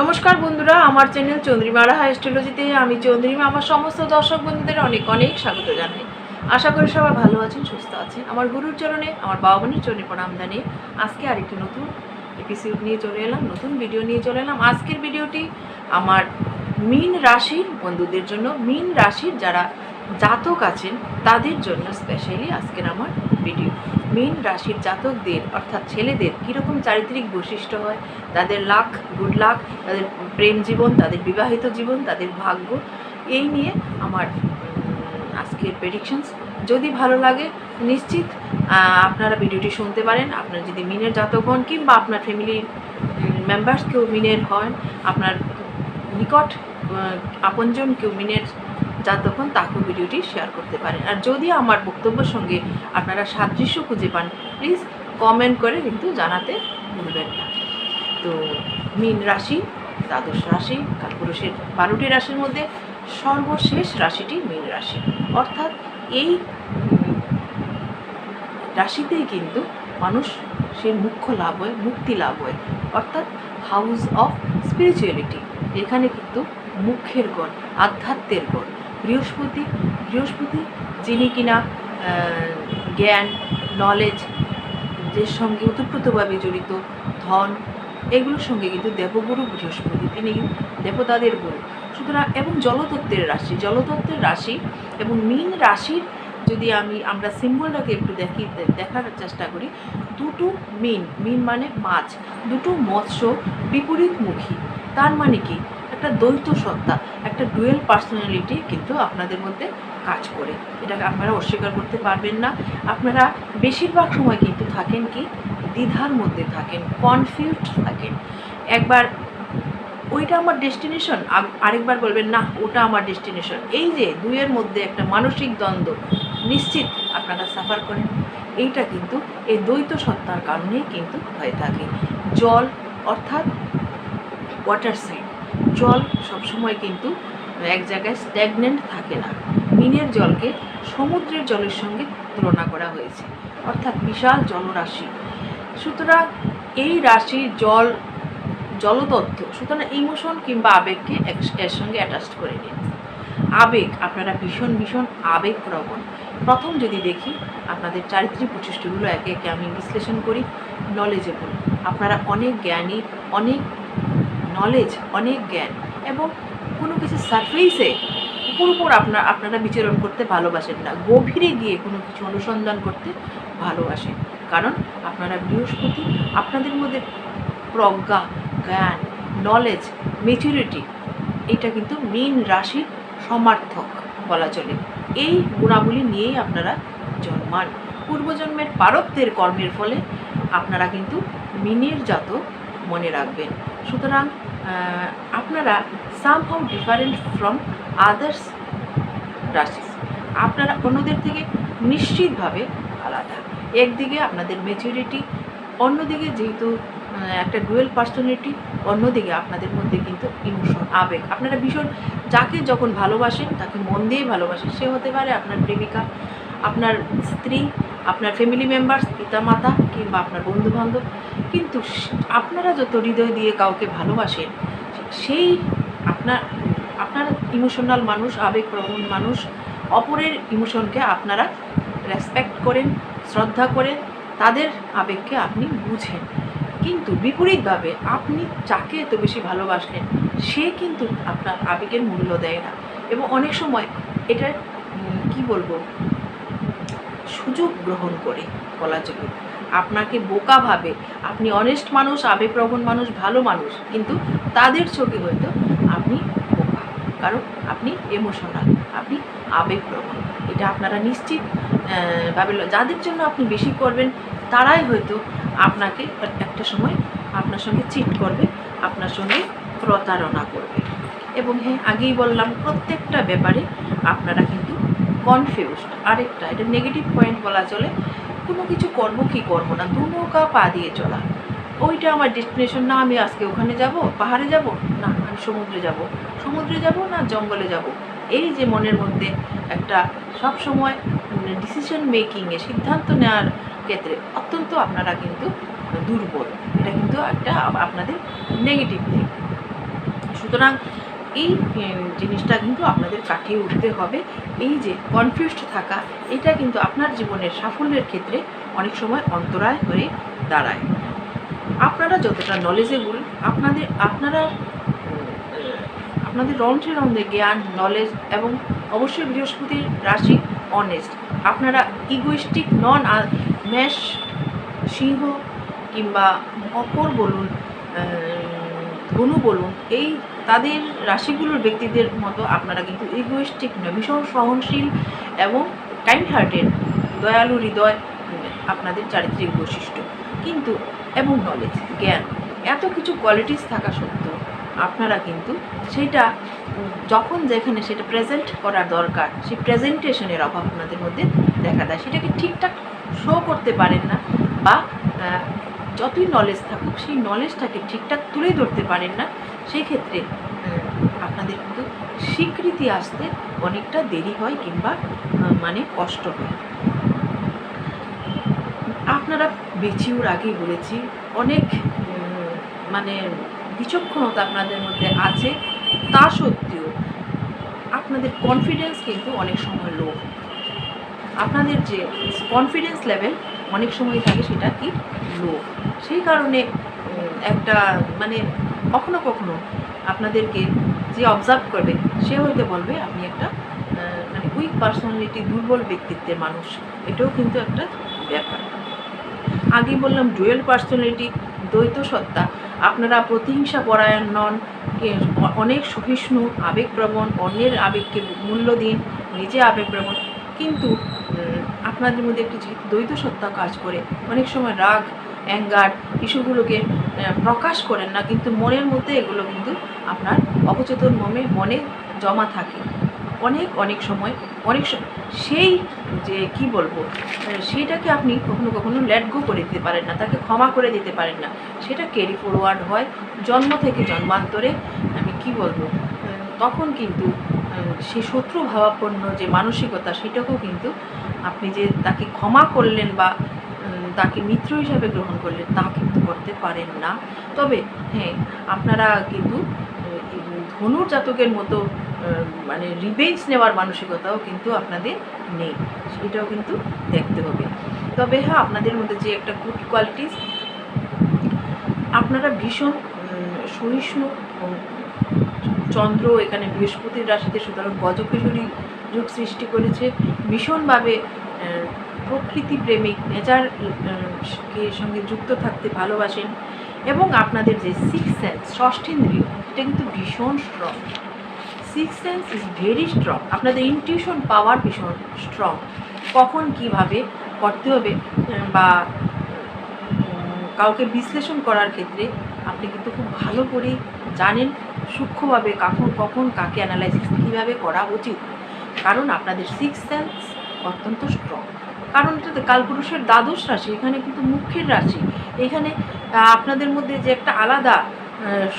নমস্কার বন্ধুরা, আমার চ্যানেল চন্দ্রিমা রাহা অ্যাস্ট্রোলজিতে আমি চন্দ্রিমা, আমার সমস্ত দর্শক বন্ধুদের অনেক অনেক স্বাগত জানাই। আশা করি সবাই ভালো আছেন, সুস্থ আছেন। আমার গুরুর চরণে, আমার বাবা বোনের চরণে জানিয়ে আজকে আরেকটি নতুন এপিসোড নিয়ে চলে এলাম, নতুন ভিডিও নিয়ে চলে এলাম। আজকের ভিডিওটি আমার মিন রাশির বন্ধুদের জন্য, মিন রাশির যারা জাতক আছেন, তাদের জন্য স্পেশালি আজকের আমার ভিডিও মিন রাশির জাতকদের, অর্থাৎ ছেলেদের, কীরকম চারিত্রিক বৈশিষ্ট্য হয়? তাদের লাক গুড লাক তাদের প্রেম জীবন, তাদের বিবাহিত জীবন, তাদের ভাগ্য, এই নিয়ে আমার আজকের প্রেডিকশনস যদি ভালো লাগে, নিশ্চিত আপনারা ভিডিওটি শুনতে পারেন। আপনার যদি মিনের জাতক হন কিংবা আপনার ফ্যামিলির মেম্বার্স কেউ মিনের হন, আপনার নিকট আপনজন কেউ মিনের হন তাকেও ভিডিওটি শেয়ার করতে পারেন। আর যদি আমার বক্তব্যের সঙ্গে আপনারা সাদৃশ্য খুঁজে পান প্লিজ কমেন্ট করে কিন্তু জানাতে ভুলবেন না। তো মীন রাশি, দ্বাদশ রাশি, কালপুরুষের বারোটি রাশির মধ্যে সর্বশেষ রাশিটি মীন রাশি। অর্থাৎ এই রাশিতেই কিন্তু মানুষ সে মুখ্য লাভ হয়, মুক্তি লাভ হয়। অর্থাৎ হাউস অফ স্পিরিচুয়ালিটি এখানে কিন্তু মুখ্যের গণ আধ্যাত্মের গণ বৃহস্পতি বৃহস্পতি, যিনি কিনা জ্ঞান নলেজ যে সঙ্গে ওতপ্রোতভাবে জড়িত, ধন, এগুলোর সঙ্গে কিন্তু দেবগুরু, বৃহস্পতি তিনি দেবতাদের গুরু। সুতরাং, এবং জলতত্ত্বের রাশি জলতত্ত্বের রাশি এবং মীন রাশির যদি আমি, আমরা সিম্বলটাকে একটু দেখি দেখার চেষ্টা করি, দুটো মিন মিন মানে মাছ, দুটো মৎস্য বিপরীতমুখী, তার মানে কি? একটা দ্বৈত সত্তা, একটা ডুয়েল পার্সোনালিটি কিন্তু আপনাদের মধ্যে কাজ করে। এটাকে আপনারা অস্বীকার করতে পারবেন না। আপনারা বেশিরভাগ সময় কিন্তু থাকেন কি? দ্বিধার মধ্যে থাকেন কনফিউজড থাকেন। একবার, ওইটা আমার ডেস্টিনেশন আরেকবার বলবেন, না, ওটা আমার ডেস্টিনেশন এই যে দুইয়ের মধ্যে একটা মানসিক দ্বন্দ্ব নিশ্চিত আপনারা সাফার করেন, এইটা কিন্তু এই দ্বৈত সত্তার কারণেই কিন্তু হয়ে থাকে। জল অর্থাৎ ওয়াটার সাইড জল সবসময় কিন্তু এক জায়গায় স্ট্যাগনেন্ট থাকে না। মিনের জলকে সমুদ্রের জলের সঙ্গে তুলনা করা হয়েছে, অর্থাৎ বিশাল জলরাশি। সুতরাং এই রাশি জল, জলতত্ত্ব, সুতরাং ইমোশন কিংবা আবেগকে এর সঙ্গে অ্যাটাচ করে নিন আবেগ, আপনারা ভীষণ ভীষণ আবেগ প্রবণ প্রথম যদি দেখি, আপনাদের চারিত্রিক বৈশিষ্ট্যগুলো একে একে আমি বিশ্লেষণ করি নলেজেবল আপনারা অনেক জ্ঞানী, অনেক নলেজ অনেক জ্ঞান এবং কোনো কিছু সারফেসে উপর উপর আপনার, আপনারা বিচরণ করতে ভালোবাসেন না। গভীরে গিয়ে কোনো কিছু অনুসন্ধান করতে ভালোবাসেন। কারণ আপনারা বৃহস্পতি, আপনাদের মধ্যে প্রজ্ঞা, জ্ঞান নলেজ মেচুরিটি এটা কিন্তু মেন রাশির সমার্থক বলা চলে। এই গুণাবলী নিয়েই আপনারা জন্মান। পূর্বজন্মের পারব্ধের কর্মের ফলে আপনারা কিন্তু মিনের জাত মনে রাখবেন। সুতরাং আপনারা সামহাউ ডিফারেন্ট ফ্রম আদার্স রাশিস আপনারা অন্যদের থেকে নিশ্চিতভাবে আলাদা। একদিকে আপনাদের মেচুরিটি অন্যদিকে যেহেতু একটা ডুয়েল পার্সোনালিটি অন্যদিকে আপনাদের মধ্যে কিন্তু ইমোশন আবেগ। আপনারা ভীষণ, যাকে যখন ভালোবাসেন, তাকে মন দিয়েই ভালোবাসেন, সে হতে পারে আপনার প্রেমিকা, আপনার স্ত্রী, আপনার ফ্যামিলি মেম্বার্স পিতা মাতা কিংবা আপনার বন্ধু বান্ধব কিন্তু আপনারা যত হৃদয় দিয়ে কাউকে ভালোবাসেন, সেই আপনার আপনার ইমোশনাল মানুষ, আবেগপ্রবণ মানুষ, অপরের ইমোশনকে আপনারা রেসপেক্ট করেন, শ্রদ্ধা করেন, তাদের আবেগকে আপনি বুঝেন। কিন্তু বিপরীতভাবে আপনি যাকে এত বেশি ভালোবাসলেন সে কিন্তু আপনার আবেগের মূল্য দেয় না। এবং অনেক সময় এটা কি বলব? সুযোগ গ্রহণ করে বলা চলে। আপনাকে বোকা ভাবে। আপনি অনেস্ট মানুষ, আবেগপ্রবণ মানুষ, ভালো মানুষ। কিন্তু তাদের চোখে হয়তো আপনি বোকা। কারণ আপনি এমোশনাল আপনি আবেগপ্রবণ। এটা আপনারা নিশ্চিত ভাবে যাদের জন্য আপনি বেশি করবেন, তারাই হয়তো আপনাকে একটা সময় আপনার সঙ্গে চিট করবে, আপনার সঙ্গে প্রতারণা করবে। এবং হ্যাঁ আগেই বললাম, প্রত্যেকটা ব্যাপারে আপনারা কিন্তু কনফিউজড আরেকটা, এটা নেগেটিভ পয়েন্ট বলা চলে কোনো কিছু করব কি করব না, দু নৌকা পা দিয়ে চলা। ওইটা আমার ডেস্টিনেশন না, আমি আজকে ওখানে যাব, পাহাড়ে যাব? না, আমি সমুদ্রে যাব। সমুদ্রে যাব না, জঙ্গলে যাব? এই যে মনের মধ্যে একটা সব সময় ডিসিশন মেকিংয়ে সিদ্ধান্ত নেওয়ার ক্ষেত্রে অত্যন্ত আপনারা কিন্তু দুর্বল। এটা কিন্তু একটা আপনাদের নেগেটিভ দিক। সুতরাং এই জিনিসটা কিন্তু আপনাদের কাটিয়ে উঠতে হবে। এই যে কনফিউজড থাকা, এটা কিন্তু আপনার জীবনের সাফল্যের ক্ষেত্রে অনেক সময় অন্তরায় হয়ে দাঁড়ায়। আপনারা যতটা নলেজেবল আপনাদের, আপনারা, আপনাদের রন্ধ্রে রন্ধে জ্ঞান নলেজ এবং অবশ্যই বৃহস্পতির রাশি অনেস্ট আপনারা ইগোইস্টিক নন মেষ সিংহ কিংবা অপর বলুন ধনু বলুন, এই তাদের রাশিগুলোর ব্যক্তিদের মতো আপনারা কিন্তু ইগোইস্টিক নয় ভীষণ সহনশীল এবং কাইন্ড হার্টেড দয়ালু হৃদয় আপনাদের চারিত্রিক বৈশিষ্ট্য। কিন্তু এবং নলেজ জ্ঞান, এত কিছু কোয়ালিটিস থাকা সত্ত্বেও আপনারা কিন্তু সেটা, যখন যেখানে সেটা প্রেজেন্ট করার দরকার, সেই প্রেজেন্টেশনের অভাব আপনাদের মধ্যে দেখা দেয়। সেটাকে ঠিকঠাক শো করতে পারেন না বা যতই নলেজ থাকুক, সেই নলেজটাকে ঠিকঠাক তুলে ধরতে পারেন না। সেই ক্ষেত্রে আপনাদের কিন্তু স্বীকৃতি আসতে অনেকটা দেরি হয় কিংবা মানে কষ্ট হয়। আপনারা বেচিউর আগেই বলেছি, অনেক মানে বিচক্ষণতা আপনাদের মধ্যে আছে। তা সত্ত্বেও আপনাদের কনফিডেন্স কিন্তু অনেক সময় লো আপনাদের যে কনফিডেন্স লেভেল অনেক সময় থাকে সেটা কি লো সেই কারণে একটা মানে কখনো কখনো আপনাদেরকে যে অবজার্ভ করবে, সে হয়তো বলবে, আপনি একটা মানে উইক পার্সোনালিটি দুর্বল ব্যক্তিত্বের মানুষ। এটাও কিন্তু একটা ব্যাপার। আগে বললাম ডুয়েল পার্সোনালিটি দ্বৈত সত্তা। আপনারা প্রতিহিংসা পরায়ণ নন অনেক সহিষ্ণু, আবেগপ্রবণ, অন্যের আবেগকে মূল্য দিন, নিজে আবেগপ্রবণ। কিন্তু আপনাদের মধ্যে একটি দ্বৈত সত্তা কাজ করে, অনেক সময় রাগ অ্যাঙ্গার ইস্যুগুলোকে প্রকাশ করেন না কিন্তু মনের মধ্যে এগুলো কিন্তু আপনার অবচেতন মনে মনে জমা থাকে। অনেক অনেক সময় অনেক সেই যে কি বলব আহ, সেইটাকে আপনি কখনো কখনো লেট গো করে দিতে পারেন না তাকে ক্ষমা করে দিতে পারেন না। সেটা ক্যারি ফরওয়ার্ড হয় জন্ম থেকে জন্মান্তরে। আমি কি বলব তখন কিন্তু সে শত্রু ভাবাপন্ন যে মানসিকতা সেটাকেও কিন্তু আপনি যে তাকে ক্ষমা করলেন বা তাকে মিত্র হিসাবে গ্রহণ করলেন তা কিন্তু করতে পারেন না। তবে হ্যাঁ আপনারা কিন্তু ধনুর জাতকের মতো মানে রিভেঞ্জ নেওয়ার মানসিকতাও কিন্তু আপনাদের নেই। সেটাও কিন্তু দেখতে হবে। তবে হ্যাঁ আপনাদের মধ্যে যে একটা গুড কোয়ালিটিস আপনারা ভীষণ সহিষ্ণু চন্দ্র এখানে বৃহস্পতির রাশিতে সুতরাং গজকিশোরী যুগ সৃষ্টি করেছে। ভীষণভাবে প্রকৃতি প্রেমিক নেচার সঙ্গে যুক্ত থাকতে ভালোবাসেন এবং আপনাদের যে সিক্স সেন্স ষষ্ঠেন্দ্রিয় এটা কিন্তু ভীষণ strong six sense is very strong আপনাদের ইনটিউশন পাওয়ার ভীষণ স্ট্রং কখন কীভাবে করতে হবে বা কাউকে বিশ্লেষণ করার ক্ষেত্রে আপনি কিন্তু খুব ভালো করে জানেন সূক্ষ্মভাবে কখন কখন কাকে অ্যানালাইসিস কীভাবে করা উচিত। কারণ আপনাদের সিক্স সেন্স অত্যন্ত স্ট্রং কারণ এটাতে কালপুরুষের দ্বাদশ রাশি, এখানে কিন্তু মুখ্যের রাশি। এখানে আপনাদের মধ্যে যে একটা আলাদা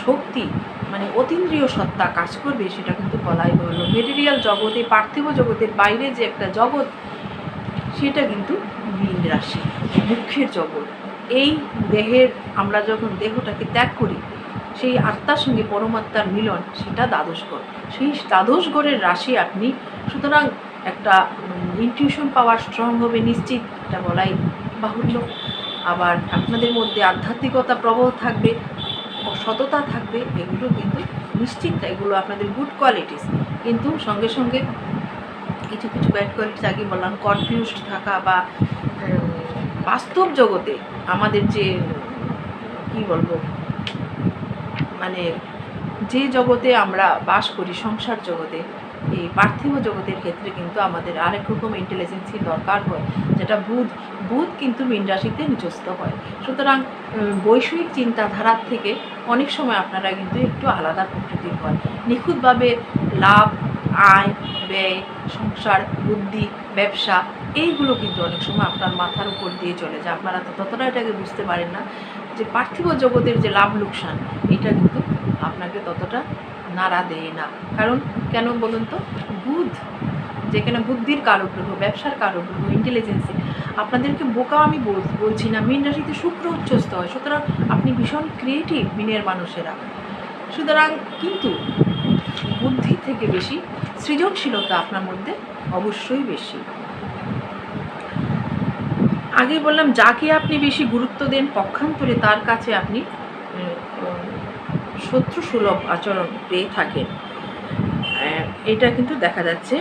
শক্তি মানে অতীন্দ্রিয় সত্তা কাজ করবে, সেটা কিন্তু বলাই হলো। মেটেরিয়াল জগতে, পার্থিব জগতের বাইরে যে একটা জগৎ, সেটা কিন্তু মীন রাশি, মুখ্যের জগৎ। এই দেহের, আমরা যখন দেহটাকে ত্যাগ করি, সেই আত্মার সঙ্গে পরমাত্মার মিলন, সেটা দ্বাদশ ঘর। সেই দ্বাদশ ঘরের রাশি আপনি, সুতরাং একটা ইনটিউশন পাওয়ার স্ট্রং হবে, নিশ্চিত এটা বলাই বাহুল্য। আবার আপনাদের মধ্যে আধ্যাত্মিকতা প্রবল থাকবে, সততা থাকবে, এগুলো কিন্তু নিশ্চিত, এগুলো আপনাদের গুড কোয়ালিটিস কিন্তু সঙ্গে সঙ্গে কিছু কিছু ব্যাড কোয়ালিটিস আগে বললাম কনফিউজড থাকা বা বাস্তব জগতে আমাদের যে, কি বলব মানে যে জগতে আমরা বাস করি, সংসার জগতে এই পার্থিব জগতের ক্ষেত্রে কিন্তু আমাদের আরেক রকম ইন্টেলিজেন্সি দরকার হয়, যেটা বুধ বুধ কিন্তু মীন রাশিতে নিচস্থ হয়। সুতরাং বৈষয়িক চিন্তাধারার থেকে অনেক সময় আপনারা কিন্তু একটু আলাদা প্রকৃতির হয়। নিখুঁতভাবে লাভ, আয়, ব্যয়, সংসার, বুদ্ধি, ব্যবসা, এইগুলো কিন্তু অনেক সময় আপনার মাথার উপর দিয়ে চলে যায়। আপনারা তো ততটা এটাকে বুঝতে পারেন না যে পার্থিব জগতের যে লাভ লোকসান এটা কিন্তু আপনাকে ততটা নাড়া দেয় না। কারণ কেন বলুন তো? বুধ যেখানে বুদ্ধির কারগ্রহ, ব্যবসার কারগ্রহ ইন্টেলিজেন্সি আপনাদেরকে বোকা আমি বল- বলছি না। মীন রাশিতে শুক্র উচ্চস্ত হয়। সুতরাং আপনি ভীষণ ক্রিয়েটিভ মিনের মানুষেরা। সুতরাং কিন্তু বুদ্ধি থেকে বেশি সৃজনশীলতা আপনার মধ্যে অবশ্যই বেশি। আগে বললাম, যাকে আপনি বেশি গুরুত্ব দেন, পক্ষান্তরে তার কাছে আপনি শত্রু সুলভ আচরণ পেয়ে থাকেন। এটা কিন্তু দেখা যাচ্ছে।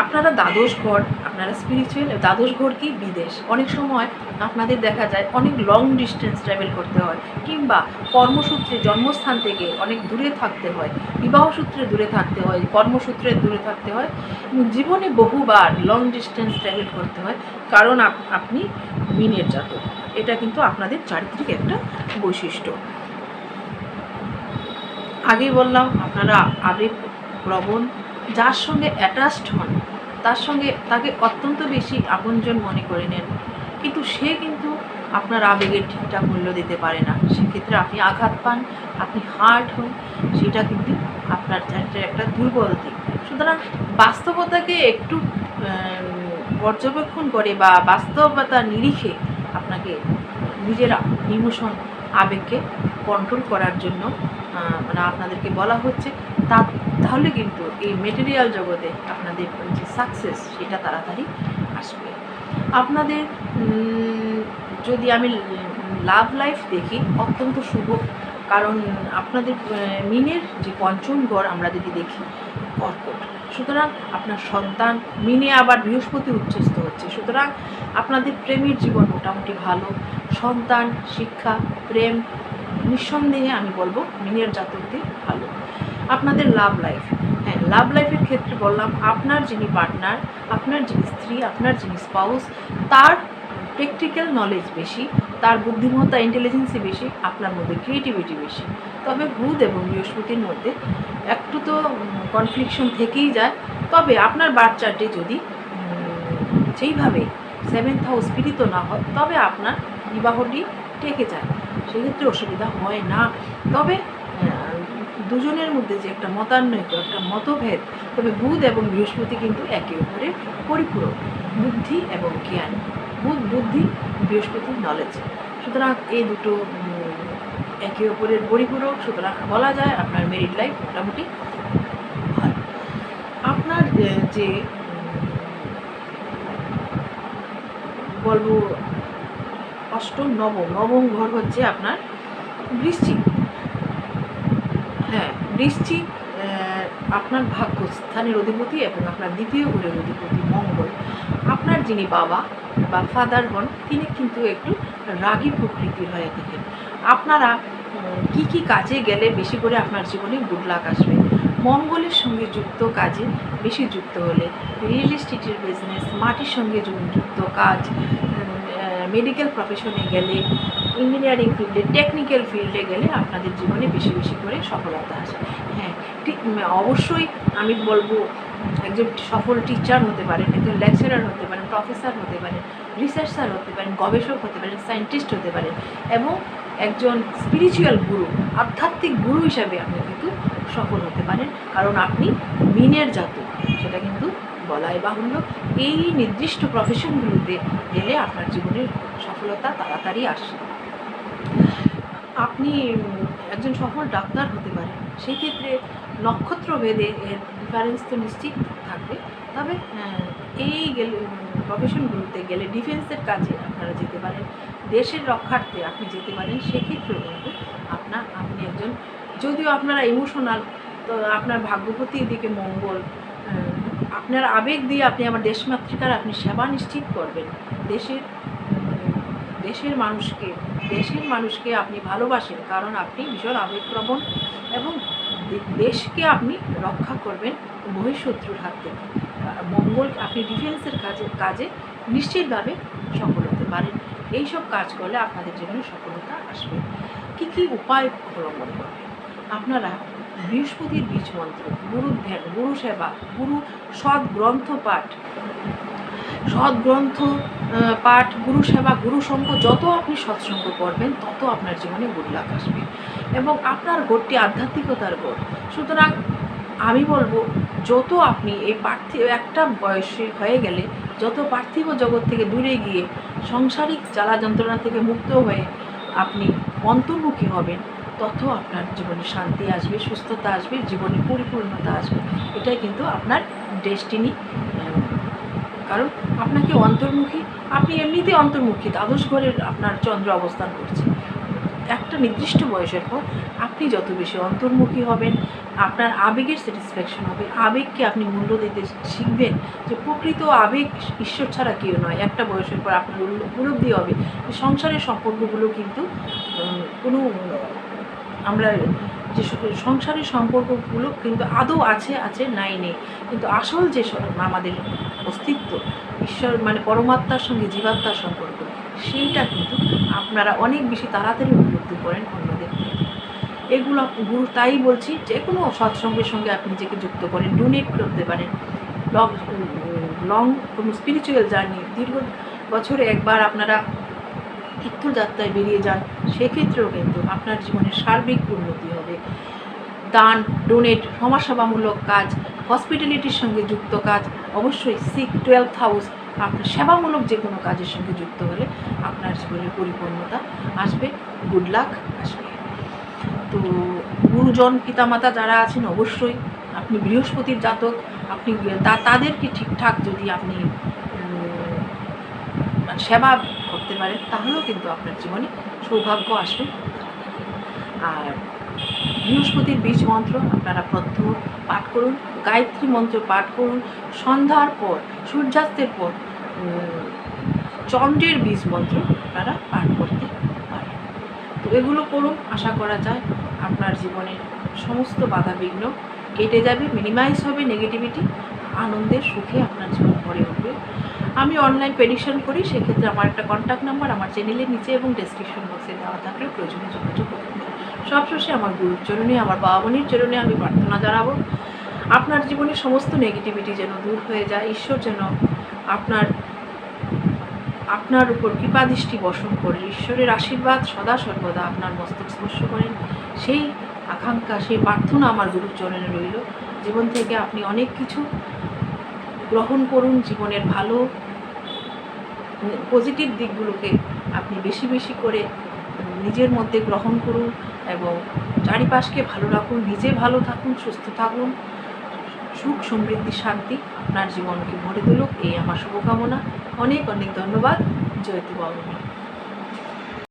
আপনারা দ্বাদশ ঘর, আপনারা স্পিরিচুয়াল দ্বাদশ ঘর কি বিদেশ? অনেক সময় আপনাদের দেখা যায় অনেক লং ডিস্টেন্স ট্রাভেল করতে হয়, কিংবা কর্মসূত্রে জন্মস্থান থেকে অনেক দূরে থাকতে হয়, বিবাহ সূত্রে দূরে থাকতে হয়, কর্মসূত্রে দূরে থাকতে হয়। জীবনে বহুবার লং ডিস্টেন্স ট্রাভেল করতে হয়, কারণ আপনি মিনের জাতক। এটা কিন্তু আপনাদের চারিত্রিক একটা বৈশিষ্ট্য। আগেই বললাম, আপনারা আবেগ প্রবণ, যার সঙ্গে অ্যাটাচড হন, তার সঙ্গে তাকে অত্যন্ত বেশি আপনজন মনে করে নেন। কিন্তু সে কিন্তু আপনার আবেগের ঠিকঠাক মূল্য দিতে পারে না। সেক্ষেত্রে আপনি আঘাত পান, আপনি হার্ট হন, সেটা কিন্তু আপনার একটা দুর্বল দিক সুতরাং বাস্তবতাকে একটু পর্যবেক্ষণ করে বা বাস্তবতা নিরিখে আপনাকে নিজের ইমোশন আবেগকে কন্ট্রোল করার জন্য মানে আপনাদেরকে বলা হচ্ছে, তা তাহলে কিন্তু এই মেটেরিয়াল জগতে আপনাদের যে সাকসেস সেটা তাড়াতাড়ি আসবে। আপনাদের যদি আমি লাভ লাইফ দেখি, অত্যন্ত শুভ। কারণ আপনাদের মিনের যে পঞ্চম ঘর আমরা যদি দেখি, কর্কট। সুতরাং আপনার সন্তান মিনে আবার বৃহস্পতি উচ্চস্থ হচ্ছে। সুতরাং আপনাদের প্রেমের জীবন মোটামুটি ভালো। সন্তান, শিক্ষা, প্রেম নিঃসন্দেহে আমি বলব মিনের জাতকদের ভালো। আপনাদের লাভ লাইফ হ্যাঁ লাভ লাইফের ক্ষেত্রে বললাম আপনার যিনি পার্টনার আপনার যিনি স্ত্রী আপনার যিনি স্পাউস তার প্র্যাকটিক্যাল নলেজ বেশি তার বুদ্ধিমত্তা ইন্টেলিজেন্সি বেশি আপনার মধ্যে ক্রিয়েটিভিটি বেশি। তবে বুধ এবং বৃহস্পতির মধ্যে একটু তো কনফ্লিকশন থেকেই যায়। তবে আপনার বাচ্চাটি যদি উম, সেইভাবে সেভেন্থ হাউস পীড়িত না হয় তবে আপনার বিবাহটি টেকে যায়। সেক্ষেত্রে অসুবিধা হয় না। তবে দুজনের মধ্যে যে একটা মতানৈক্য একটা মতভেদ, তবে বুধ এবং বৃহস্পতি কিন্তু একে অপরের পরিপূরক, বুদ্ধি এবং জ্ঞান। বুধ বুদ্ধি, বৃহস্পতি নলেজ সুতরাং এই দুটো একে অপরের পরিপূরক, সুতরাং বলা যায় আপনার মেরিট লাইফ মোটামুটি আপনার যে বলব অষ্টম নবম। নবম ঘর হচ্ছে আপনার বৃশ্চিক হ্যাঁ আহ, আপনার ভাগ্য স্থানের অধিপতি এবং আপনার দ্বিতীয় ঘরের অধিপতি মঙ্গল। আপনার যিনি বাবা বা ফাদার হন তিনি কিন্তু একটু রাগী প্রকৃতির হয়ে থাকেন। আপনারা কি কি কাজে গেলে বেশি করে আপনার জীবনে গুড লাক আসবে? মঙ্গলের সঙ্গে যুক্ত কাজে বেশি যুক্ত হলে রিয়েল এস্টেটের বিজনেস মাটির সঙ্গে যুক্ত কাজ মেডিকেল প্রফেশনে গেলে ইঞ্জিনিয়ারিং ফিল্ডে টেকনিক্যাল ফিল্ডে গেলে আপনাদের জীবনে বেশি বেশি করে সফলতা আসে। হ্যাঁ ঠিক অবশ্যই আমি বলব, একজন সফল টিচার হতে পারেন, একজন লেকচারার হতে পারেন প্রফেসর হতে পারেন রিসার্চার হতে পারেন, গবেষক হতে পারেন সায়েন্টিস্ট হতে পারেন এবং একজন স্পিরিচুয়াল গুরু আধ্যাত্মিক গুরু হিসাবে আপনি কিন্তু সফল হতে পারেন। কারণ আপনি মিনের জাতক, সেটা কিন্তু বলাই বাহুল্য এই নির্দিষ্ট প্রফেশনগুলোতে গেলে আপনার জীবনের সফলতা তাড়াতাড়ি আসে। আপনি একজন সফল ডাক্তার হতে পারেন সেই ক্ষেত্রে নক্ষত্র ভেদে এর ডিফারেন্স তো নিশ্চিত থাকবে। তবে এই গেলে প্রফেশনগুলোতে গেলে ডিফেন্সের কাজে আপনারা যেতে পারেন, দেশের রক্ষার্থে আপনি যেতে পারেন, সেক্ষেত্রেও কিন্তু আপনার, আপনি একজন, যদিও আপনারা ইমোশনাল তো আপনার ভাগ্যপতির দিকে মঙ্গল আপনার আবেগ দিয়ে আপনি আমার দেশমাতৃকার আপনি সেবা নিশ্চিত করবেন। দেশের দেশের মানুষকে দেশের মানুষকে আপনি ভালোবাসেন কারণ আপনি ভীষণ আবেগপ্রবণ এবং দেশকে আপনি রক্ষা করবেন বহিঃশত্রুর হাত থেকে। মঙ্গল আপনি ডিফেন্সের কাজে কাজে নিশ্চিতভাবে সফল হতে পারেন। এইসব কাজ করলে আপনাদের জীবনে সফলতা আসবে। কী কী উপায় অবলম্বন করবেন? আপনারা বৃহস্পতির বীজ মন্ত্র, গুরু ধ্যান, গুরু সেবা, গুরু সৎ গ্রন্থ পাঠ। সৎ গ্রন্থ পাঠ, গুরু সেবা, গুরু সঙ্গ, যত আপনি সৎসঙ্গ করবেন, তত আপনার জীবনে গুড লাক আসবে। এবং আপনার গোটটি আধ্যাত্মিকতার গোট সুতরাং আমি বলব, যত আপনি এই পার্থিব, একটা বয়সে হয়ে গেলে, যত পার্থিব জগৎ থেকে দূরে গিয়ে সংসারিক জ্বালা যন্ত্রণা থেকে মুক্ত হয়ে আপনি অন্তর্মুখী হবেন তত আপনার জীবনে শান্তি আসবে, সুস্থতা আসবে, জীবনে পরিপূর্ণতা আসবে। এটাই কিন্তু আপনার ডেস্টিনি কারণ আপনাকে অন্তর্মুখী, আপনি এমনিতে অন্তর্মুখী, দ্বাদশ ঘরের আপনার চন্দ্র অবস্থান করছে। একটা নির্দিষ্ট বয়সের পর আপনি যত বেশি অন্তর্মুখী হবেন, আপনার আবেগের স্যাটিসফ্যাকশন হবে। আবেগকে আপনি মূল্য দিতে শিখবেন যে প্রকৃত আবেগ ঈশ্বর ছাড়া কেউ নয়। একটা বয়সের পর আপনার উপলব্ধি হবে। সংসারের সম্পর্কগুলো কিন্তু কোনো আমরা যে সংসারের সম্পর্কগুলো কিন্তু আদৌ আছে আছে, নাই, নেই। কিন্তু আসল যে আমাদের অস্তিত্ব, ঈশ্বর মানে পরমাত্মার সঙ্গে জীবাত্মার সম্পর্ক, সেইটা কিন্তু আপনারা অনেক বেশি তাড়াতাড়ি উপলব্ধি করেন অন্যদের এগুলো গুরু তাই বলছি, যে কোনো সৎসঙ্গের সঙ্গে আপনি নিজেকে যুক্ত করেন ডোনেট করতে পারেন। লং লং, কোনো স্পিরিচুয়াল জার্নি দীর্ঘ বছরে একবার আপনারা তীর্থযাত্রায় বেরিয়ে যান সেক্ষেত্রেও কিন্তু আপনার জীবনের সার্বিক উন্নতি হবে। দান ডোনেট সমাজসেবামূলক কাজ হসপিটালিটির সঙ্গে যুক্ত কাজ অবশ্যই সিক টুয়েলভ হাউস আপনার সেবামূলক যে কোনো কাজের সঙ্গে যুক্ত হলে আপনার জীবনের পরিপূর্ণতা আসবে। গুড লাক আসবে। তো গুরুজন পিতামাতা যারা আছেন অবশ্যই আপনি বৃহস্পতির জাতক আপনি তা- তাদেরকে ঠিকঠাক যদি আপনি উম, সেবা করতে পারেন তাহলেও কিন্তু আপনার জীবনে সৌভাগ্য আসবে। আর বৃহস্পতির বীজ মন্ত্র আপনারা প্রত্যহ পাঠ করুন, গায়ত্রী মন্ত্র পাঠ করুন, সন্ধ্যার পর, সূর্যাস্তের পর চন্দ্রের বীজ মন্ত্র আপনারা পাঠ করতে পারেন। তো এগুলো করুন, আশা করা যায় আপনার জীবনের সমস্ত বাধা বিঘ্ন কেটে যাবে মিনিমাইজ হবে নেগেটিভিটি আনন্দের সুখে আপনার জীবন ভরে উঠবে। আমি অনলাইন প্রেডিকশন করি, সেক্ষেত্রে আমার একটা কন্ট্যাক্ট নাম্বার আমার চ্যানেলের নিচে এবং ডেসক্রিপশন বক্সে দেওয়া থাকলে প্রয়োজনে যোগাযোগ করতে সবশেষে আমার গুরুর চরণে, আমার বাবা বোনের চরণে আমি প্রার্থনা জানাব, আপনার জীবনের সমস্ত নেগেটিভিটি যেন দূর হয়ে যায়, ঈশ্বর যেন আপনার আপনার উপর কৃপাদৃষ্টি বসন করে, ঈশ্বরের আশীর্বাদ সদা সর্বদা আপনার মস্তক স্পর্শ করেন। সেই আকাঙ্ক্ষা, সেই প্রার্থনা আমার গুরুর চরণে রইল। জীবন থেকে আপনি অনেক কিছু গ্রহণ করুন, জীবনের ভালো পজিটিভ দিকগুলোকে আপনি বেশি বেশি করে নিজের মধ্যে গ্রহণ করুন এবং চারিপাশকে ভালো রাখুন, নিজে ভালো থাকুন, সুস্থ থাকুন। সুখ, সমৃদ্ধি, শান্তি আপনার জীবনকে ভরে তুলুক। এই আমার শুভকামনা। অনেক অনেক ধন্যবাদ। জয়তু বাবু